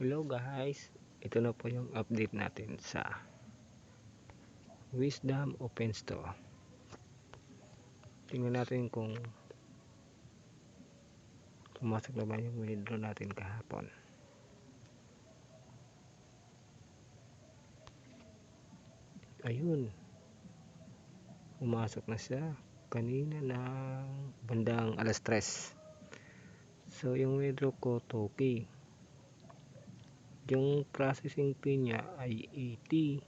Hello guys, ito na po yung update natin sa Wisdom Open Store. Tingnan natin kung pumasok na ba yung withdraw natin kahapon. Ayun, pumasok na siya kanina ng bandang alas 3. So yung withdraw ko 2K yung processing fee niya ay 80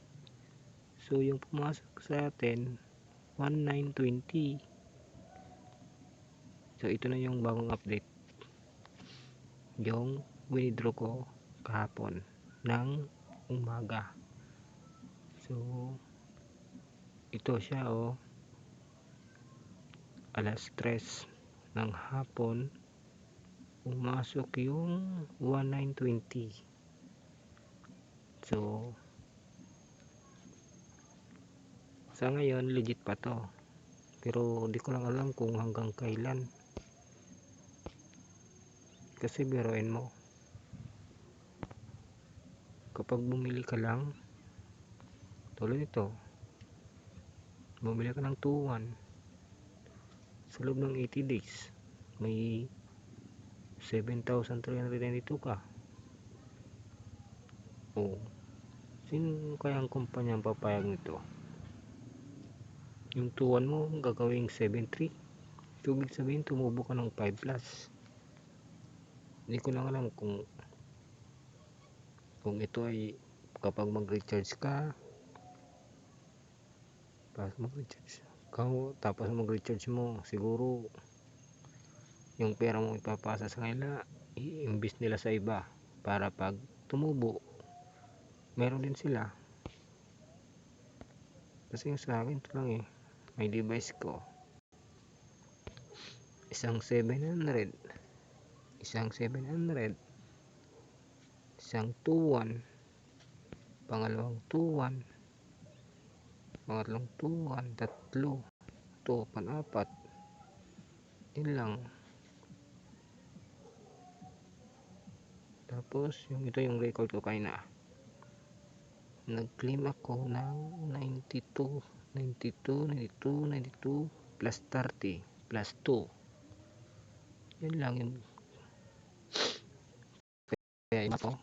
so yung pumasok sa atin 1920 so ito na yung bagong update. Yung withdraw ko kahapon ng umaga. So ito siya oh. Alas 3 ng hapon pumasok yung 1920 so sa ngayon legit pa to. Pero di ko lang alam kung hanggang kailan. Kasi biruin mo. Kapag bumili ka lang tulad ito bumili ka ng 2-1 sa loob ng 80 days may 7,392 ka oh sino kaya ang kumpanya ang papayag nito? Yung tuwan mo gagawing 7.3 so ibig sabihin tumubo ka ng 5 plus. Hindi ko lang alam kung kung ito ay kapag mag recharge ka tapos mag recharge tapos mag recharge mo siguro yung pera mo ipapasa sa kanila i-imbis nila sa iba para pag tumubo meron din sila. Kasi yung sa akin ito lang eh. May device ko. Isang 700 isang 700 isang 2-1 pangalawang 2-1 pangatlong 2-1 tatlo. Ito panapat yun lang. Tapos yung ito yung record ko kayo na nag-claim ako ng 92 92 92 92 plus 30 plus 2 yun lang yung kaya yun ako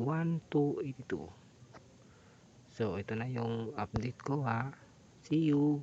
1282 so ito na yung update ko ha. See you